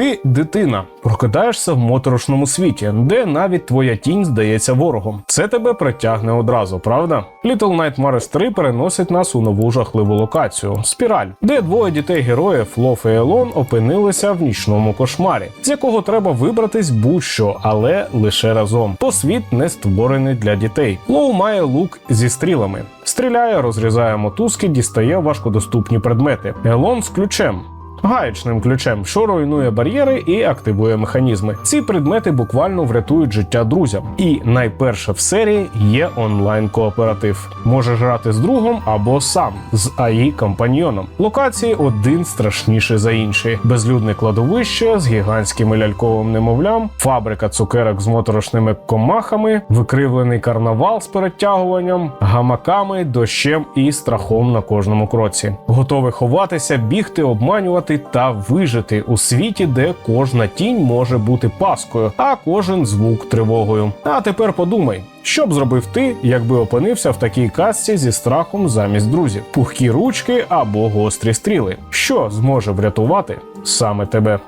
Ти дитина, прокидаєшся в моторошному світі, де навіть твоя тінь здається ворогом. Це тебе притягне одразу, правда? Little Nightmares 3 переносить нас у нову жахливу локацію спіраль, де двоє дітей героїв Лоф і Елон опинилися в нічному кошмарі, з якого треба вибратись будь-що, але лише разом. То світ не створений для дітей. Лоу має лук зі стрілами. Стріляє, розрізає мотузки, дістає важкодоступні предмети. Елон з ключем. Гаєчним ключем, що руйнує бар'єри і активує механізми. Ці предмети буквально врятують життя друзям. І найперше в серії є онлайн кооператив. Можеш грати з другом або сам з АІ компаньйоном. Локації один страшніший за інший: безлюдне кладовище з гігантським ляльковим немовлям, фабрика цукерок з моторошними комахами, викривлений карнавал з перетягуванням, гамаками, дощем і страхом на кожному кроці. Готовий ховатися, бігти, обманювати та вижити у світі, де кожна тінь може бути паскою, а кожен звук тривогою. А тепер подумай. Що б зробив ти, якби опинився в такій касці зі страхом замість друзів, пухкі ручки або гострі стріли? Що зможе врятувати саме тебе?